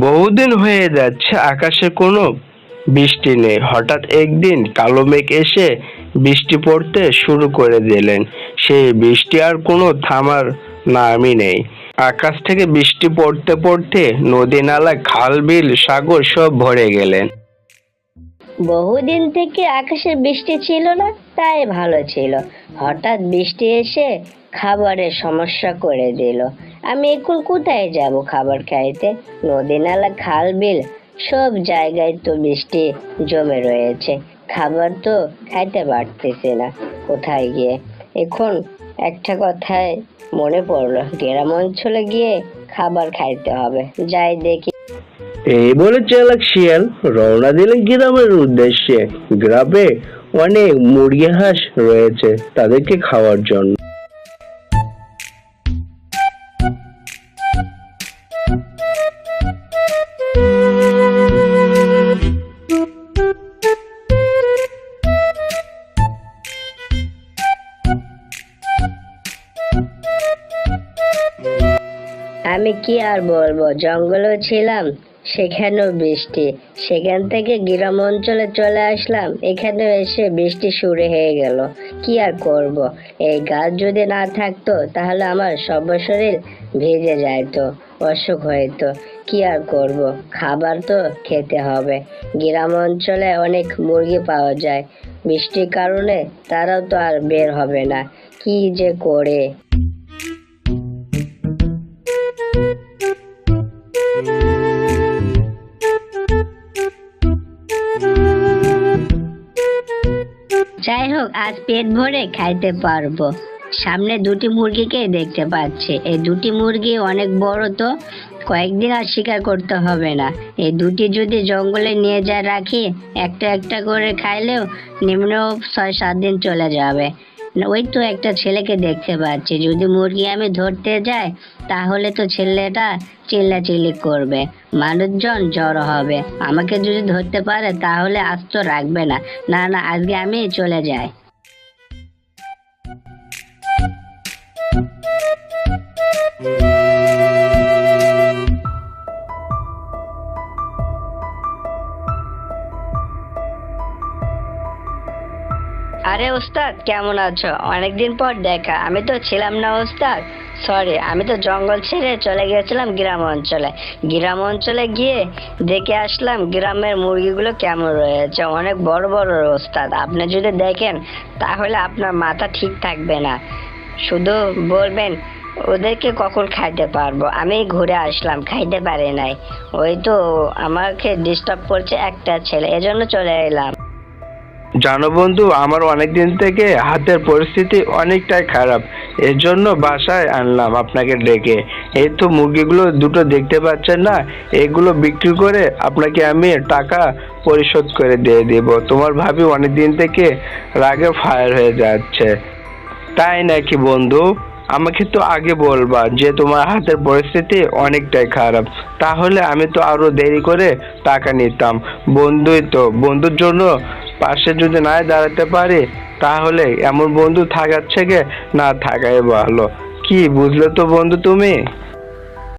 বহুদিন হয়ে যাচ্ছে আকাশে কোনো বৃষ্টি নেই। হঠাৎ একদিন কালো মেঘ এসে বৃষ্টি পড়তে শুরু করে দিলেন। সেই বৃষ্টি আর কোনো থামার নামই নেই। আকাশ থেকে বৃষ্টি পড়তে পড়তে নদী নালা খাল, বিল, সাগর সব ভরে গেলেন। বহুদিন থেকে আকাশে বৃষ্টি ছিল না, তাই ভালো ছিল। হঠাৎ বৃষ্টি এসে খাবারের সমস্যা করে দিল। আমি এখন কোথায় যাব খাবার খাইতে? নদী নালা খাল বিল সব জায়গায় তো বৃষ্টি জমে রয়েছে। খাবার তো খাইতে পারতেছি না, কোথায় গিয়ে? এখন একটা কথায় মনে পড়ল, গ্রাম অঞ্চলে গিয়ে খাবার খাইতে হবে। যাই দেখি। এই বলে চালাক শিয়াল রওনা দিলেন গ্রামের উদ্দেশ্যে। গ্রামে অনেক মুরগি হাঁস রয়েছে তাদেরকে খাওয়ার জন্য। আমি কি আর বলব? জঙ্গলেও ছিলাম। সেখানেও বৃষ্টি। সেখান থেকে গ্রাম অঞ্চলে চলে আসলাম এখানে এসে বৃষ্টি শুরু হয়ে গেল। কি আর করব? এই গাছ যদি না থাকতো, তাহলে আমার সব শরীর ভেজে যাইতো, অসুখ হইতো। কি আর করব? খাবার তো খেতে হবে। গ্রাম অঞ্চলে অনেক মুরগি পাওয়া যায়। বৃষ্টির কারণে তারাও তো আর বের হবে না। কি যে করে? যাই হোক আজ পেট ভরে খাইতে পারব। সামনে দুটি মুরগিকে দেখতে পাচ্ছি। এই দুটি মুরগি অনেক বড় তো, কয়েকদিন আর শিকার করতে হবে না। এই দুটি যদি জঙ্গলে নিয়ে যায় রাখি, একটা একটা করে খাইলেও নিম্ন ছয়, সাত দিন চলে যাবে। ওই তো একটা ছেলেকে দেখতে পাচ্ছি। যদি মুরগি আমি ধরতে যাই, তাহলে তো ছেলেটা চিল্লাচিল্লি করবে। মানুষজন জড়ো হবে। আমাকে যদি ধরতে পারে, তাহলে আজ তো রাখবে না। না না, আজকে আমি চলে যাই। আরে ওস্তাদ, কেমন আছো? অনেকদিন পর দেখা। আমি তো ছিলাম না, ওস্তাদ। সরি আমি তো জঙ্গল ছেড়ে চলে গেছিলাম গ্রাম অঞ্চলে। গ্রাম অঞ্চলে গিয়ে দেখে আসলাম গ্রামের মুরগিগুলো কেমন রয়েছে। অনেক বড় বড় ওস্তাদ। আপনি যদি দেখেন, তাহলে আপনার মাথা ঠিক থাকবে না। শুধু বলবেন, ওদেরকে কখন খাইতে পারব? আমি ঘুরে আসলাম, খাইতে পারি নাই। ওই তো আমাকে ডিস্টার্ব করছে একটা ছেলে। এজন্য চলে এলাম। জানো বন্ধু, আমার অনেক দিন থেকে হাতের পরিস্থিতি অনেকটাই খারাপ। এর জন্য বাসায় আনলাম আপনাকে ডেকে। এই তো মুরগিগুলো দুটো দেখতে পাচ্ছেন না, এগুলো বিক্রি করে আপনাকে আমি টাকা পরিশোধ করে দিয়ে দেব। তোমার ভাবি অনেক দিন থেকে রাগে ফায়ার হয়ে যাচ্ছে। তাই নাকি বন্ধু? আমাকে তো আগে বলবা যে তোমার হাতের পরিস্থিতি অনেকটাই খারাপ। তাহলে আমি তো আরও দেরি করে টাকা নিতাম। বন্ধুই তো, বন্ধুর জন্য পাশে যদি না দাঁড়াতে পারি, তাহলে এমন বন্ধু থাকার থেকে না থাকাই ভালো। কি বুঝলে তো বন্ধু তুমি?